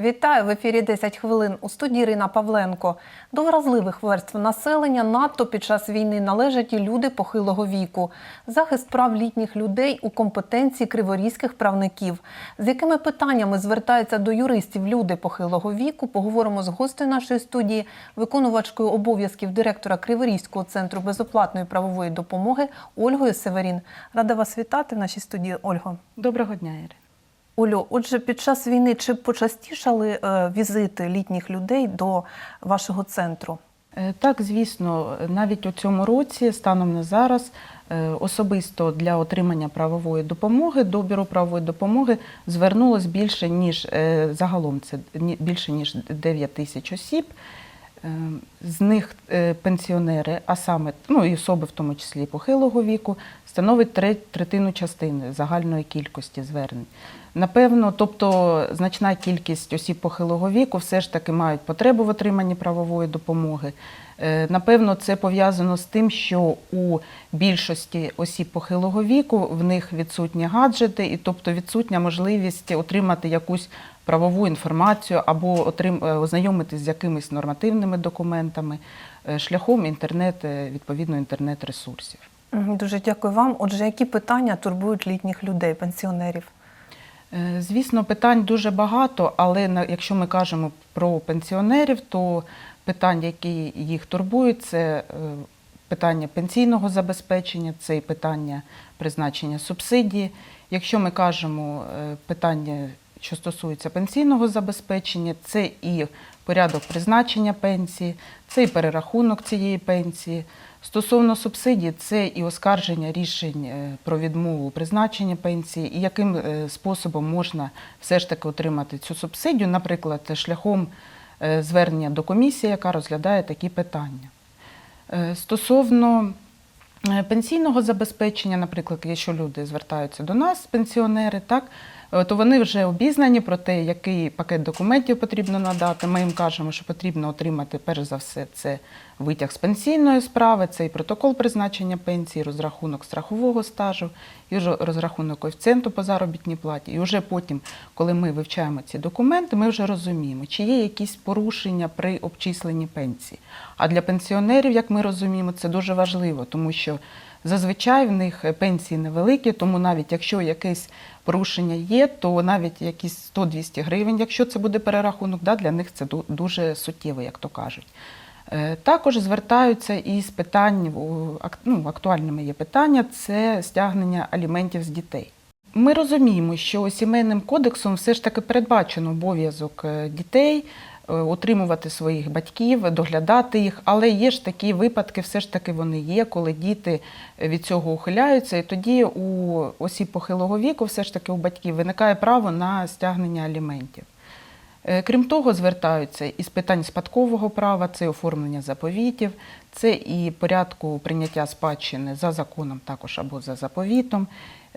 Вітаю в ефірі 10 хвилин. У студії Ірина Павленко. До вразливих верств населення надто під час війни належать і люди похилого віку. Захист прав літніх людей у компетенції криворізьких правників. З якими питаннями звертаються до юристів люди похилого віку? Поговоримо з гостею нашої студії, виконувачкою обов'язків директора Криворізького центру безоплатної правової допомоги Ольгою Северін. Рада вас вітати в нашій студії, Ольго. Доброго дня, Ірина. Олю, отже, під час війни чи почастішали е, візити літніх людей до вашого центру? Е, Так, звісно, навіть у цьому році, станом на зараз, е, особисто для отримання правової допомоги до бюро правової допомоги звернулось більше ніж загалом це більше ніж 9 тисяч осіб. Е, З них е, пенсіонери, а саме ну і особи, в тому числі похилого віку, становить тре- третину частини загальної кількості звернень. Напевно, тобто значна кількість осіб похилого віку все ж таки мають потребу в отриманні правової допомоги. Е, Напевно, це пов'язано з тим, що у більшості осіб похилого віку в них відсутні гаджети, і тобто відсутня можливість отримати якусь правову інформацію або отрим... е, ознайомитись з якимись нормативними документами е, шляхом інтернет, відповідно інтернет-ресурсів. Дуже дякую вам. Отже, які питання турбують літніх людей, пенсіонерів? Звісно, питань дуже багато, але якщо ми кажемо про пенсіонерів, то питання, які їх турбують, це е, питання пенсійного забезпечення, це і питання призначення субсидії. Якщо ми кажемо е, питання, що стосується пенсійного забезпечення, це і порядок призначення пенсії, це і перерахунок цієї пенсії. Стосовно субсидій, це і оскарження рішень е, про відмову у призначенні пенсії, і яким способом можна все ж таки отримати цю субсидію, наприклад, шляхом звернення до комісії, яка розглядає такі питання. Е, Стосовно е, пенсійного забезпечення, наприклад, якщо люди звертаються до нас, пенсіонери, так, е, то вони вже обізнані про те, який пакет документів потрібно надати. Ми їм кажемо, що потрібно отримати, перш за все, це витяг з пенсійної справи, це і протокол призначення пенсії, розрахунок страхового стажу, і розрахунок коефіцієнту по заробітній платі. І вже потім, коли ми вивчаємо ці документи, ми вже розуміємо, чи є якісь порушення при обчисленні пенсії. А для пенсіонерів, як ми розуміємо, це дуже важливо, тому що зазвичай в них пенсії невеликі, тому навіть якщо якесь порушення є, то навіть якісь 100-200 гривень, якщо це буде перерахунок, да, для них це дуже суттєво, як то кажуть. Е, Також звертаються із питань, ну, актуальними є питання, це стягнення аліментів з дітей. Ми розуміємо, що сімейним кодексом все ж таки передбачено обов'язок е, дітей е, утримувати своїх батьків, доглядати їх, але є ж такі випадки, все ж таки вони є, коли діти від цього ухиляються, і тоді у осіб похилого віку все ж таки у батьків виникає право на стягнення аліментів. Е, Крім того, звертаються із питань спадкового права, це оформлення заповітів, це і порядку прийняття спадщини за законом також або за заповітом.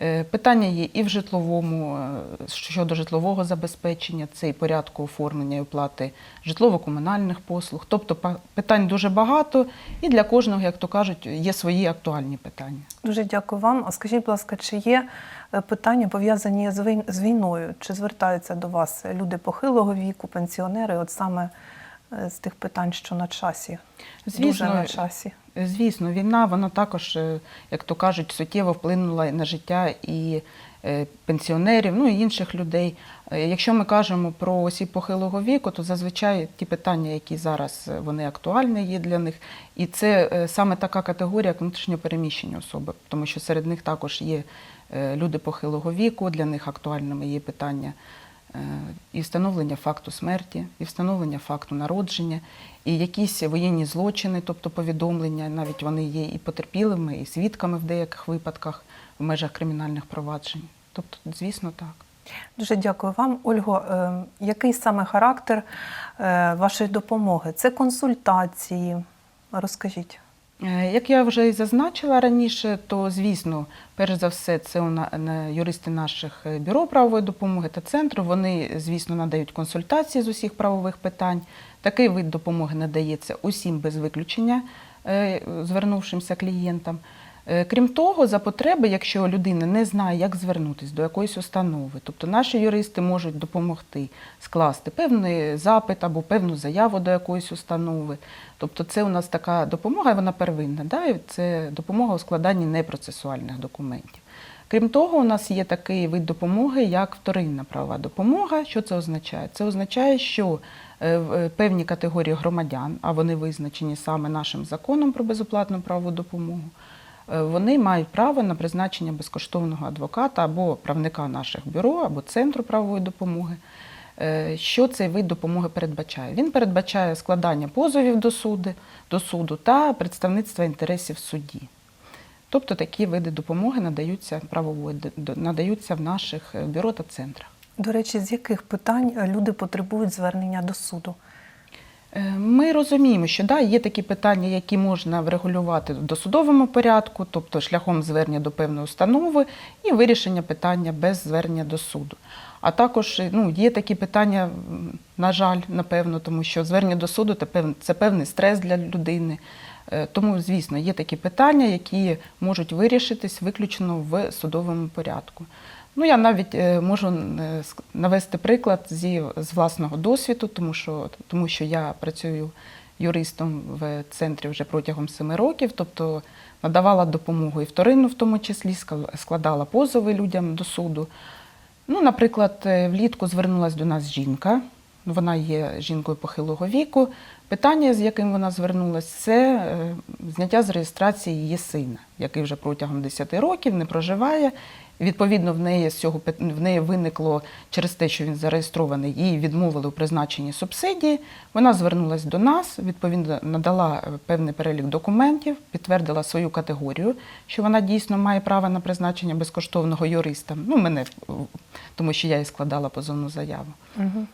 Е, Питання є і в житловому е, щодо житлового забезпечення, це і порядку оформлення і оплати житлово-комунальних послуг. Тобто питань дуже багато, і для кожного, як то кажуть, є свої актуальні питання. Дуже дякую вам. А скажіть, будь ласка, чи є питання пов'язані з вій- війною? Чи звертаються до вас люди похилого віку, пенсіонери? От саме е, з тих питань, що на часі? Дуже Звісно, на часі. Звісно, війна вона також, е, як то кажуть, суттєво вплинула на життя і е, пенсіонерів, ну і інших людей. Е, Якщо ми кажемо про осіб похилого віку, то зазвичай ті питання, які зараз е, вони актуальні є для них, і це е, саме така категорія, як внутрішньопереміщені особи, тому що серед них також є е, люди похилого віку, для них актуальними є питання е, і встановлення факту смерті, і встановлення факту народження, і якісь воєнні злочини, тобто повідомлення, навіть вони є і потерпілими, і свідками в деяких випадках в межах кримінальних проваджень. Тобто, звісно, так. Дуже дякую вам, Ольго. Е, Який саме характер е, вашої допомоги? Це консультації? Розкажіть. Е, Як я вже і зазначила раніше, то звісно, перш за все, це юристи наших е, бюро правової допомоги та центру. Вони, звісно, надають консультації з усіх правових питань. Такий вид допомоги надається усім без виключення е, звернувшимся клієнтам. Е, Крім того, за потреби, якщо людина не знає, як звернутися до якоїсь установи, тобто наші юристи можуть допомогти скласти певний запит або певну заяву до якоїсь установи. Тобто це у нас така допомога, вона первинна, да? це допомога у складанні непроцесуальних документів. Крім того, у нас є такий вид допомоги, як вторинна правова допомога. Що це означає? Це означає, що е, е, певні категорії громадян, а вони визначені саме нашим законом про безоплатну правову допомогу, вони мають право на призначення безкоштовного адвоката або правника наших бюро, або центру правової допомоги. Е, Що цей вид допомоги передбачає? Він передбачає складання позовів до суду, до суду та представництва інтересів в суді. Тобто такі види допомоги надаються правової надаються в наших е, бюро та центрах. До речі, з яких питань е, люди потребують звернення до суду? Ми розуміємо, що да, є такі питання, які можна врегулювати в досудовому порядку, тобто шляхом звернення до певної установи і вирішення питання без звернення до суду. А також ну, є такі питання, на жаль, напевно, тому що звернення до суду це певний стрес для людини. Е, Тому, звісно, є такі питання, які можуть вирішитись виключно в судовому порядку. Ну, я навіть е, можу е, навести приклад зі, з власного досвіду, тому що, тому що я працюю юристом в центрі вже протягом семи років, тобто надавала допомогу і вторинну, в тому числі, складала позови людям до суду. Ну, наприклад, е, влітку звернулася до нас жінка, вона є жінкою похилого віку. Питання, з яким вона звернулася, це е, зняття з реєстрації її сина, який вже протягом 10 років не проживає. Відповідно, в неї з цього в неї виникло через те, що він зареєстрований, їй відмовили у призначенні субсидії. Вона звернулася до нас, відповідно надала е, певний перелік документів, підтвердила свою категорію, що вона дійсно має право на призначення безкоштовного юриста. Ну, мене, тому що я і складала позовну заяву. Угу.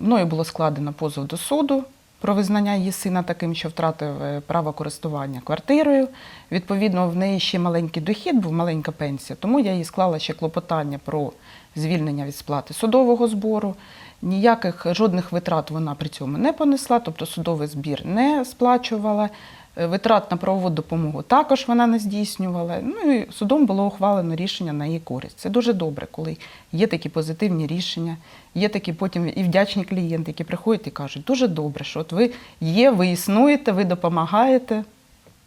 Мною було складено позов до суду про визнання її сина таким, що втратив е, право користування квартирою. Відповідно, в неї ще маленький дохід, був маленька пенсія, тому я їй склала ще клопотання про звільнення від сплати судового збору. Ніяких жодних витрат вона при цьому не понесла, тобто судовий збір не сплачувала. Е, Витрат на правову допомогу також вона не здійснювала. Ну і судом було ухвалено рішення на її користь. Це дуже добре, коли є такі позитивні рішення, є такі потім і вдячні клієнти, які приходять і кажуть, дуже добре, що от ви є, ви існуєте, ви допомагаєте.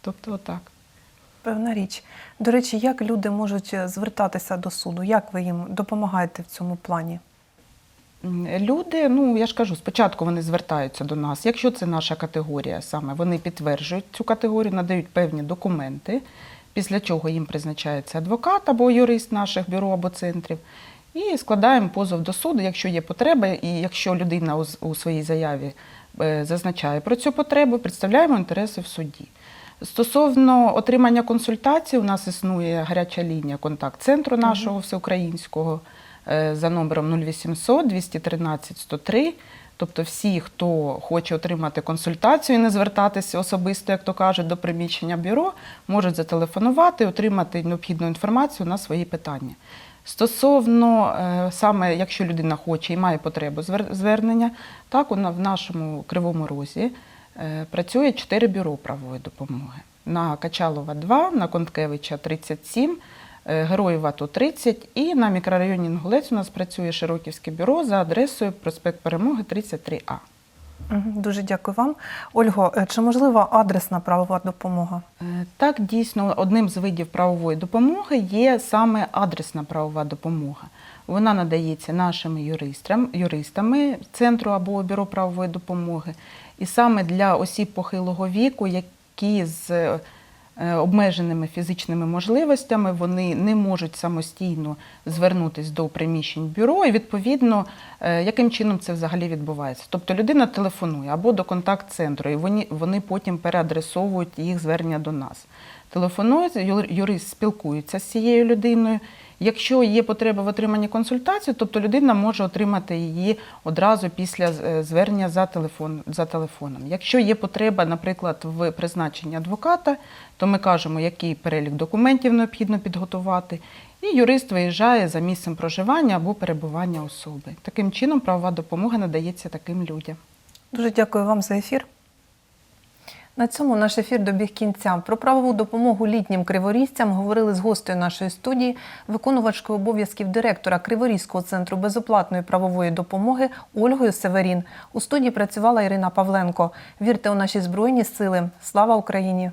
Тобто, отак. Певна річ. До речі, як люди можуть е, звертатися до суду? Як ви їм допомагаєте в цьому плані? Люди, ну я ж кажу, спочатку вони звертаються до нас. Якщо це наша категорія, саме вони підтверджують цю категорію, надають певні документи, після чого їм призначається адвокат або юрист наших бюро або центрів. І складаємо позов до суду, якщо є потреба, і якщо людина у, своїй заяві е, зазначає про цю потребу, представляємо інтереси в суді. Стосовно отримання консультацій, у нас існує гаряча лінія контакт-центру нашого всеукраїнського за номером 0800 213 103. Тобто всі, хто хоче отримати консультацію і не звертатися особисто, як то кажуть, до приміщення бюро, можуть зателефонувати, отримати необхідну інформацію на свої питання. Стосовно е, саме, якщо людина хоче і має потребу звернення, так в нашому Кривому Розі е, працює чотири бюро правової допомоги. На Качалова 2, на Конткевича 37, е, Героїв АТО 30 і на мікрорайоні Інгулець у нас працює Широківське бюро за адресою проспект Перемоги 33А. Дуже дякую вам. Ольго, е, чи можлива адресна правова допомога? Е, Так, дійсно, одним з видів правової допомоги є саме адресна правова допомога. Вона надається нашими юристам, юристами центру або бюро правової допомоги. І саме для осіб похилого віку, які з е, обмеженими фізичними можливостями вони не можуть самостійно звернутися до приміщень бюро, і відповідно, е, яким чином це взагалі відбувається. Тобто людина телефонує або до контакт-центру, і вони, вони потім переадресовують їх звернення до нас. Телефонують, юрист спілкується з цією людиною. Якщо є потреба в отриманні консультації, тобто людина може отримати її одразу після е, звернення за, телефон, за телефоном. Якщо є потреба, наприклад, в призначенні адвоката, то ми кажемо, який перелік документів необхідно підготувати, і юрист виїжджає за місцем проживання або перебування особи. Таким чином, правова допомога надається таким людям. Дуже дякую вам за ефір. На цьому наш ефір добіг кінця. Про правову допомогу літнім криворізцям говорили з гостею нашої студії, виконувачкою обов'язків директора Криворізького центру безоплатної правової допомоги Ольгою Северін. У студії працювала Ірина Павленко. Вірте у наші збройні сили. Слава Україні!